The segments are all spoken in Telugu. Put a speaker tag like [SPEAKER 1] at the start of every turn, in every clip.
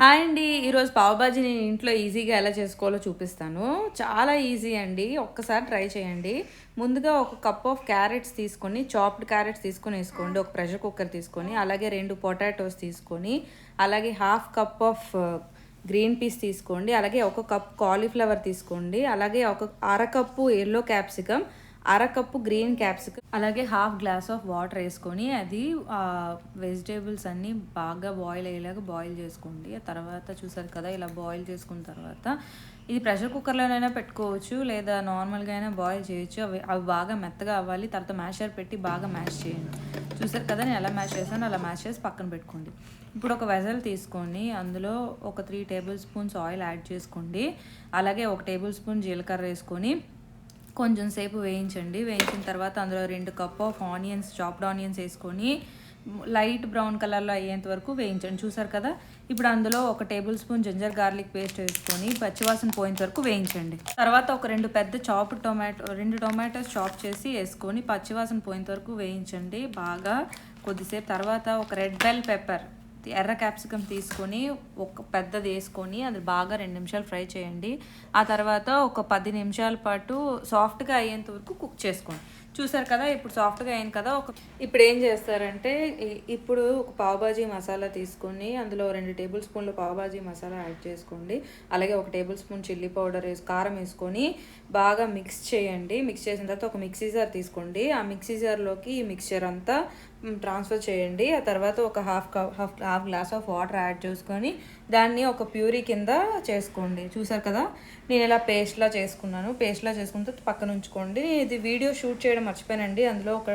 [SPEAKER 1] హాయ్ అండి. ఈరోజు పావుబాజీ నేను ఇంట్లో ఈజీగా ఎలా చేసుకోవాలో చూపిస్తాను. చాలా ఈజీ అండి. ఒక్కసారి ట్రై చేయండి. ముందుగా ఒక కప్ ఆఫ్ క్యారెట్స్ తీసుకొని చాప్డ్ క్యారెట్స్ తీసుకొని వేసుకోండి. ఒక ప్రెషర్ కుక్కర్ తీసుకొని అలాగే రెండు పొటాటోస్ తీసుకొని అలాగే half cup of green peas తీసుకోండి. అలాగే ఒక కప్ కాలీఫ్లవర్ తీసుకోండి. అలాగే ఒక అరకప్పు ఎల్లో క్యాప్సికమ్ అరకప్పు గ్రీన్ క్యాప్సికమ్ అలాగే హాఫ్ గ్లాస్ ఆఫ్ వాటర్ వేసుకొని అది వెజిటేబుల్స్ అన్నీ బాగా బాయిల్ అయ్యేలాగా బాయిల్ చేసుకోండి. ఆ తర్వాత చూసారు కదా ఇలా బాయిల్ చేసుకున్న తర్వాత ఇది ప్రెషర్ కుక్కర్లోనైనా పెట్టుకోవచ్చు లేదా నార్మల్గా అయినా బాయిల్ చేయొచ్చు. అవి అవి బాగా మెత్తగా అవ్వాలి. తర్వాత మ్యాషర్ పెట్టి బాగా మ్యాష్ చేయండి. చూసారు కదా నేను ఎలా మ్యాష్ చేశాను అలా మ్యాష్ చేసి పక్కన పెట్టుకోండి. ఇప్పుడు ఒక వెజల్ తీసుకొని అందులో ఒక three tablespoons oil add చేసుకోండి. అలాగే ఒక టేబుల్ స్పూన్ జీలకర్ర వేసుకొని కొంచెం సేపు వేయించండి. వేయించిన తర్వాత అందులో రెండు cup of onions chopped onions వేసుకొని లైట్ బ్రౌన్ కలర్లో అయ్యేంత వరకు వేయించండి. చూసారు కదా? ఇప్పుడు అందులో ఒక tablespoon ginger garlic paste వేసుకొని పచ్చివాసన పోయేంత వరకు వేయించండి. తర్వాత ఒక రెండు పెద్ద చాప్ టొమాటో రెండు టొమాటోస్ చాప్ చేసి వేసుకొని పచ్చివాసన పోయేంత వరకు వేయించండి. బాగా కొద్దిసేపు తర్వాత ఒక రెడ్ బెల్ పెప్పర్ ఎర్ర క్యాప్సికమ్ తీసుకొని ఒక పెద్దది వేసుకొని అది బాగా రెండు నిమిషాలు ఫ్రై చేయండి. ఆ తర్వాత ఒక పది నిమిషాల పాటు సాఫ్ట్గా అయ్యేంత వరకు కుక్ చేసుకోండి. చూసారు కదా ఇప్పుడు సాఫ్ట్గా అయింది కదా ఒక ఇప్పుడు ఏం చేస్తారంటే ఇప్పుడు ఒక పావుబాజీ మసాలా తీసుకొని అందులో రెండు టేబుల్ స్పూన్లు పావుబాజీ మసాలా యాడ్ చేసుకోండి. అలాగే ఒక టేబుల్ స్పూన్ చిల్లీ పౌడర్ వేసి కారం వేసుకొని బాగా మిక్స్ చేయండి. మిక్స్ చేసిన తర్వాత ఒక మిక్సీ జార్ తీసుకోండి. ఆ మిక్సీ జార్లోకి ఈ మిక్చర్ అంతా ట్రాన్స్ఫర్ చేయండి. ఆ తర్వాత ఒక half cup half half glass of water add చేసుకొని దాన్ని ఒక ప్యూరీ కింద చేసుకోండి. చూసారు కదా? నేను ఇలా పేస్ట్లా చేసుకున్నాను. పేస్ట్లా చేసుకుంటే పక్కన ఉంచుకోండి. ఇది వీడియో షూట్ చేయడం మర్చిపోయానండి. అందులో ఒక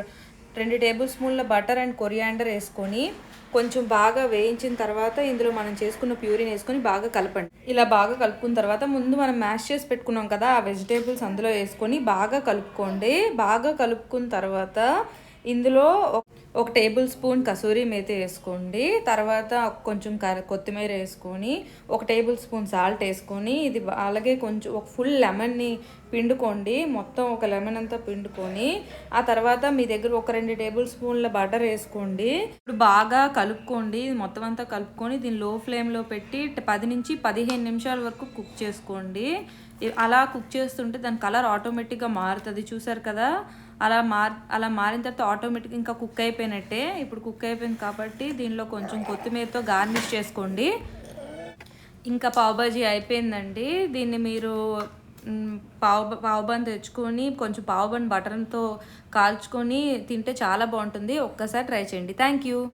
[SPEAKER 1] రెండు టేబుల్ స్పూన్ల బటర్ అండ్ కొరియాండర్ వేసుకొని కొంచెం బాగా వేయించిన తర్వాత ఇందులో మనం చేసుకున్న ప్యూరీని వేసుకొని బాగా కలపండి. ఇలా బాగా కలుపుకున్న తర్వాత ముందు మనం మ్యాష్ చేసి పెట్టుకున్నాం కదా ఆ వెజిటేబుల్స్ అందులో వేసుకొని బాగా కలుపుకోండి. బాగా కలుపుకున్న తర్వాత ఇందులో ఒక టేబుల్ స్పూన్ కసూరి మేతి వేసుకోండి. తర్వాత కొంచెం కొత్తిమీర వేసుకొని ఒక టేబుల్ స్పూన్ సాల్ట్ వేసుకొని ఇది అలాగే కొంచెం ఒక ఫుల్ లెమన్ని పిండుకోండి. మొత్తం ఒక లెమన్ అంతా పిండుకొని ఆ తర్వాత మీ దగ్గర ఒక రెండు టేబుల్ స్పూన్ల బటర్ వేసుకోండి. ఇప్పుడు బాగా కలుపుకోండి. మొత్తం అంతా కలుపుకొని దీన్ని లో ఫ్లేమ్లో పెట్టి పది నుంచి పదిహేను నిమిషాల వరకు కుక్ చేసుకోండి. అలా కుక్ చేస్తుంటే దాని కలర్ ఆటోమేటిక్గా మారుతుంది. చూసారు కదా? అలా మార్ అలా మారిన తర్వాత ఆటోమేటిక్గా ఇంకా కుక్ అయిపోయినట్టే. ఇప్పుడు కుక్ అయిపోయింది కాబట్టి దీనిలో కొంచెం కొత్తిమీరతో గార్నిష్ చేసుకోండి. ఇంకా పావుబాజీ అయిపోయిందండి. దీన్ని మీరు పావు పావుబాన్ తెచ్చుకొని కొంచెం పావుబాన్ బటర్తో కాల్చుకొని తింటే చాలా బాగుంటుంది. ఒక్కసారి ట్రై చేయండి. Thank you.